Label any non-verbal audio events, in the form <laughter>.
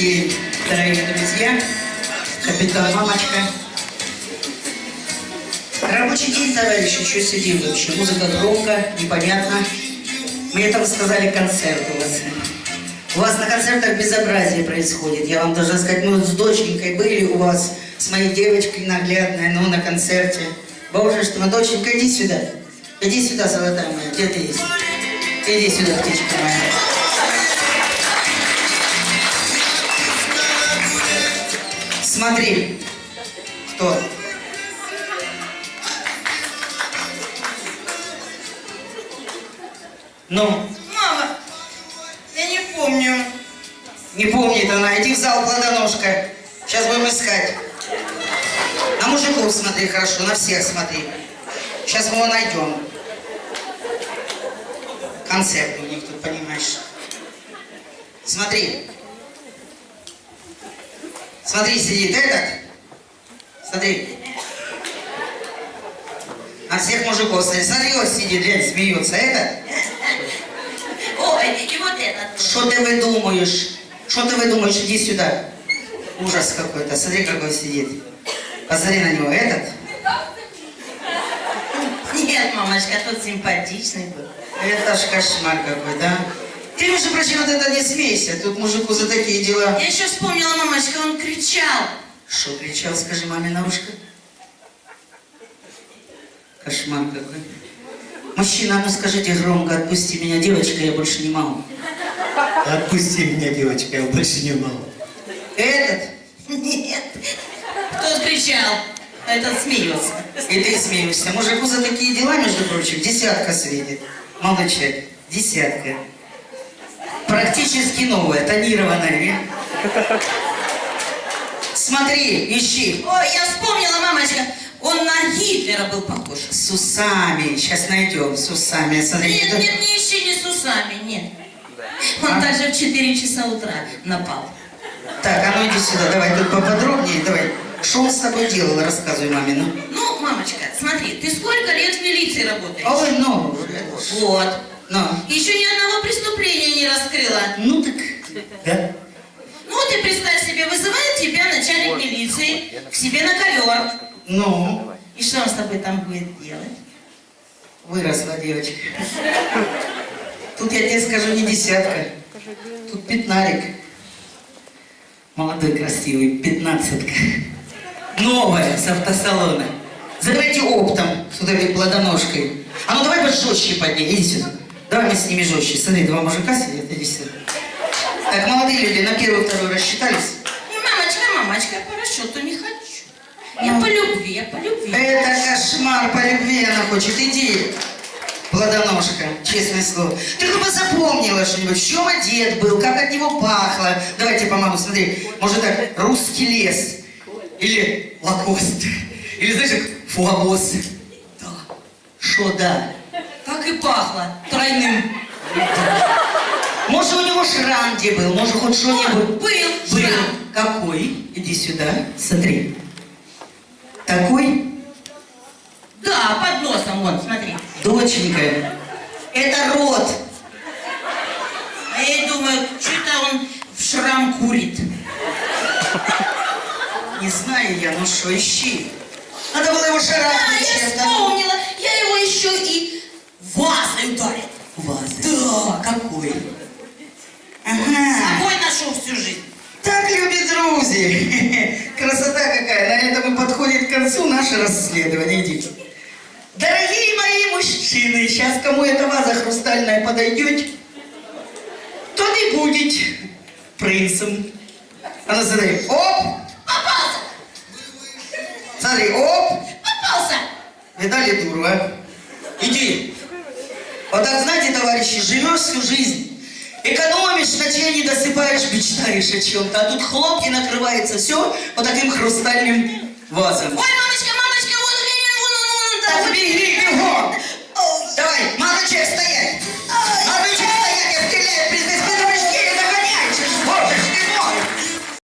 день, дорогие друзья. Капитан, мамочка. Рабочий день, товарищи, что сидим вообще? Музыка громко, непонятно. Мне там сказали концерт у вас. У вас на концертах безобразие происходит. Я вам должна сказать, мы вот с доченькой были у вас, с моей девочкой наглядной, ну, на концерте. Боже, что мы, доченька, иди сюда. Иди сюда, золотая моя, где ты есть? Иди сюда, птичка моя. Смотри, кто? Ну, Мама, я не помню. не помнит она. Иди в зал, кладоножка. Сейчас будем искать. На мужиков смотри хорошо, на всех смотри. Сейчас мы его найдем. Концерт у них тут, понимаешь. Смотри. Смотри, сидит этот. Смотри. На всех мужиков смотри. Смотри, вот сидит, глянь, смеется. Этот. Ой, и вот этот. Что ты выдумаешь? Что ты выдумаешь? Иди сюда. Ужас какой-то. Смотри, какой сидит. Посмотри на него. Этот? Нет, мамочка, тот симпатичный был. Это ж кошмар какой, да? Ты, между прочим, вот это не смейся. Тут мужику за такие дела. Я еще вспомнила, мамочка, он кричал. Что кричал, скажи маме на ушко? Кошмар какой. Мужчина, а ну скажите громко, отпусти меня, девочка, я больше не могу. Отпусти меня, девочка, я больше не могу. Этот? Нет. Тот кричал. Этот смеется. И ты смеешься. Мужику за такие дела, между прочим, десятка светит. Молодой человек, десятка. Практически новая, тонированная. Смотри, ищи. Ой, я вспомнила, мамочка. Он на Гитлера был похож. С усами. Сейчас найдем, с усами. Смотри, Нет, нет, не ищи, не с усами, нет. Он А? даже в 4 часа утра напал. Так, а ну иди сюда, давай тут поподробнее, давай. Что он с тобой делал, рассказывай маме, ну. Ну, мамочка, смотри, ты сколько лет в милиции работаешь? Ой, ну, Вот. Ну. Еще ни одного преступления не раскрыла. Ну так, да. Ну вот и представь себе, вызывает тебя начальник милиции к себе на ковер. Ну, И что он с тобой там будет делать? выросла девочка. Тут я тебе скажу не десятка, тут пятнарик. Молодой, красивый, пятнадцатка. Новая, с автосалона. Забирайте оптом с вот этой плодоножкой. А ну давай пожестче под ней, иди сюда. Давай мы с ними жестче. Смотри, два мужика сидят, иди сюда. Так, молодые люди, на первую, вторую рассчитались? И, мамочка, мамочка, я по расчету не хочу. Я по любви, я по любви. Это кошмар, по любви она хочет. Иди, плодоножка, честное слово. Ты бы запомнила что-нибудь, в чем одет был, как от него пахло. Давайте помогу, смотри. Может так, русский лес. Или лакост. Или, знаешь, как фуагос. Да. Шо да? Пахло тройным. Может, у него шрам где был, может, хоть что-нибудь. Был Был. шрам. Какой? Иди сюда, смотри. Такой? Да, под носом, вон, смотри. Доченька, это рот. А я думаю, что-то он в шрам курит. Не знаю я, ну что, ищи. Надо было его Да, шарахнуть я чем-то. вспомнила. Я его еще и вазой ударил. Ваза. Да. Какой? С Ага. собой ношу всю жизнь. Так, любит друзья. <laughs> Красота какая. На этом и подходит к концу наше расследование. Иди. Дорогие мои мужчины, сейчас кому эта ваза хрустальная подойдет, тот и будет принцем. А ну смотри, оп, Попался, смотри, оп, попался. Видали дуру, а? Иди. Вот так, знаете, товарищи, живешь всю жизнь, экономишь, ночей не досыпаешь, мечтаешь о чем-то, а тут хлоп и накрывается все вот таким хрустальным вазом. Ой, мамочка, мамочка, вон Ленин, вон он, вон он, Так, там. беги, бегом! Давай, человек, стоять!